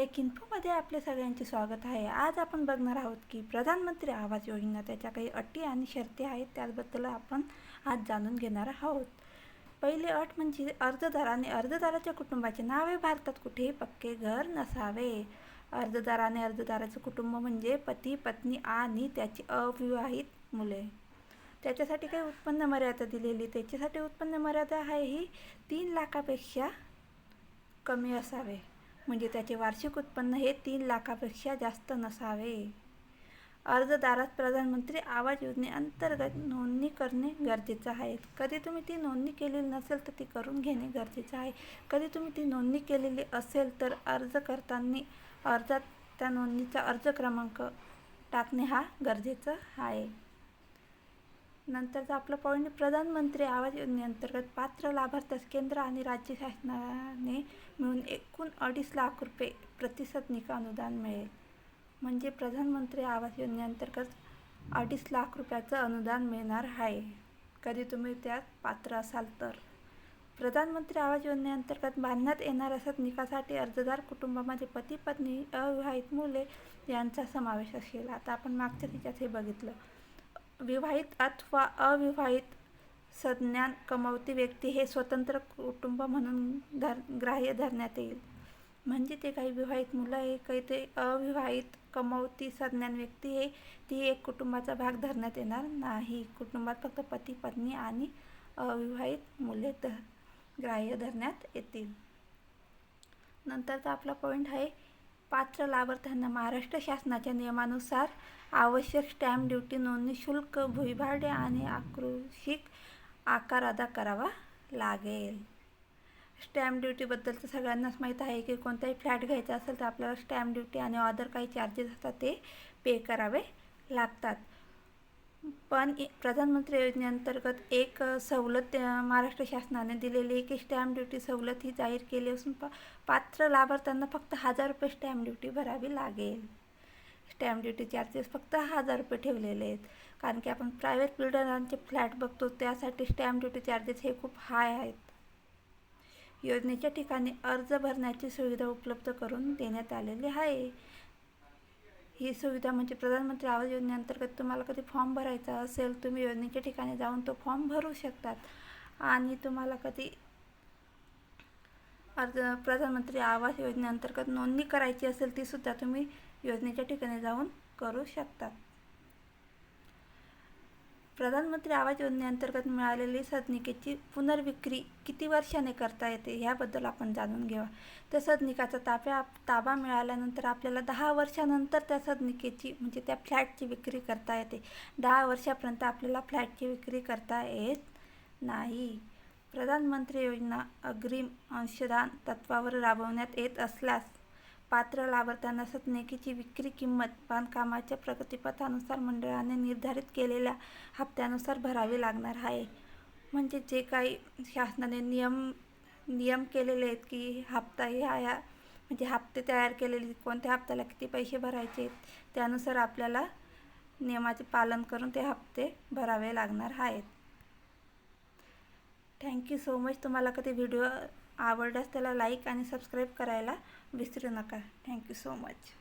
Take इन्फोमध्ये आपले सगळ्यांचे स्वागत आहे. आज आपण बघणार आहोत की प्रधानमंत्री आवास योजना त्याच्या काही अटी आणि शर्ती आहेत त्याबद्दल आपण आज जाणून घेणार आहोत. पहिली अट म्हणजे अर्जदार आणि अर्जदाराच्या कुटुंबाचे नावे भारतात कुठेही पक्के घर नसावे. अर्जदार आणि अर्जदाराचे कुटुंब म्हणजे पती पत्नी आणि त्याची अविवाहित मुले. त्याच्यासाठी काही उत्पन्न मर्यादा दिलेली त्याच्यासाठी उत्पन्न मर्यादा आहे ही तीन लाखापेक्षा कमी असावे. म्हणजे त्याचे वार्षिक उत्पन्न हे तीन लाखापेक्षा जास्त नसावे. अर्जदारास प्रधानमंत्री आवास योजनेअंतर्गत नोंदणी करणे गरजेचं आहे. कधी तुम्ही ती नोंदणी केलेली नसेल तर ती करून घेणे गरजेचं आहे. कधी तुम्ही ती नोंदणी केलेली असेल तर अर्ज करताना अर्जात त्या नोंदणीचा अर्ज क्रमांक टाकणे हा गरजेचं आहे. नंतरचा आपलं पॉईंट प्रधानमंत्री आवास योजनेअंतर्गत पात्र लाभार्थ्यास केंद्र आणि राज्य शासनाने मिळून एकूण अडीच लाख रुपये प्रतिसदनिका अनुदान मिळेल. म्हणजे प्रधानमंत्री आवास योजनेअंतर्गत अडीच लाख रुपयाचं अनुदान मिळणार आहे. कधी तुम्ही त्यात पात्र असाल तर. प्रधानमंत्री आवास योजनेअंतर्गत बांधण्यात येणाऱ्या सदनिकासाठी अर्जदार कुटुंबामध्ये पती पत्नी अविवाहित मुले यांचा समावेश असेल. आता आपण मागच्या तिच्यात हे बघितलं. विवाहित अथवा अविवाहित संज्ञान कमावती व्यक्ती हे स्वतंत्र कुटुंब म्हणून धर ग्राह्य धरण्यात येईल. म्हणजे ते काही विवाहित मुलं आहे काही ते अविवाहित कमवती संज्ञान व्यक्ती हे ती एक कुटुंबाचा भाग धरण्यात येणार नाही. कुटुंबात फक्त पती पत्नी आणि अविवाहित मुले ध ग्राह्य धरण्यात येतील. नंतरचा आपला पॉईंट आहे पात्र लाभार्थ्यांना महाराष्ट्र शासनाच्या नियमानुसार आवश्यक स्टॅम्प ड्युटी नोंदणी शुल्क भुईभाडे आणि आकृषिक आकार अदा करावा लागेल. स्टॅम्प ड्युटीबद्दल तर सगळ्यांनाच माहीत आहे की कोणताही फ्लॅट घ्यायचा असेल तर आपल्याला स्टॅम्प ड्युटी आणि अदर काही चार्जेस असतात ते पे करावे लागतात. पण प्रधानमंत्री योजनेअंतर्गत एक सवलत महाराष्ट्र शासनाने दिलेली आहे की स्टॅम्प ड्युटी सवलत ही जाहीर केली असून पा पात्र लाभार्थ्यांना फक्त हजार रुपये स्टॅम्प ड्युटी भरावी लागेल. स्टॅम्प ड्युटी चार्जेस फक्त हजार रुपये ठेवलेले आहेत. कारण की आपण प्रायव्हेट बिल्डरांचे फ्लॅट बघतो त्यासाठी स्टॅम्प ड्युटी चार्जेस हे खूप हाय आहेत. योजनेच्या ठिकाणी अर्ज भरण्याची सुविधा उपलब्ध करून देण्यात आलेली आहे. ही सुविधा म्हणजे प्रधानमंत्री आवास योजनेअंतर्गत तुम्हाला कधी फॉर्म भरायचा असेल तुम्ही योजनेच्या ठिकाणी जाऊन तो फॉर्म भरू शकतात. आणि तुम्हाला कधी अर्ज प्रधानमंत्री आवास योजनेअंतर्गत नोंदणी करायची असेल तीसुद्धा तुम्ही योजनेच्या ठिकाणी जाऊन करू शकतात. प्रधानमंत्री आवास योजनेअंतर्गत मिळालेली सदनिकेची पुनर्विक्री किती वर्षाने करता येते ह्याबद्दल आपण जाणून घेऊ त्या सदनिकाचा ताब्या ताबा मिळाल्यानंतर आपल्याला दहा वर्षानंतर त्या सदनिकेची म्हणजे त्या फ्लॅटची विक्री करता येते. दहा वर्षापर्यंत आपल्याला फ्लॅटची विक्री करता येत नाही. प्रधानमंत्री योजना अग्रिम अंशदान तत्वावर राबवण्यात येत असल्यास पात्र लाभार्थ्यांना सदनिकेची विक्री किंमत बांधकामाच्या प्रगतीपथानुसार मंडळाने निर्धारित केलेल्या हप्त्यानुसार भरावी लागणार आहे. म्हणजे जे काही शासनाने नियम नियम केलेले आहेत की हप्ता ह्या ह्या म्हणजे हप्ते तयार केलेले कोणत्या हप्त्याला किती पैसे भरायचे आहेत त्यानुसार आपल्याला नियमाचे पालन करून ते हप्ते भरावे लागणार आहेत. थँक्यू सो मच तुम्हाला कधी व्हिडिओ आवडल्यास त्याला लाईक आणि सबस्क्राईब करायला विसरू नका. Thank you so much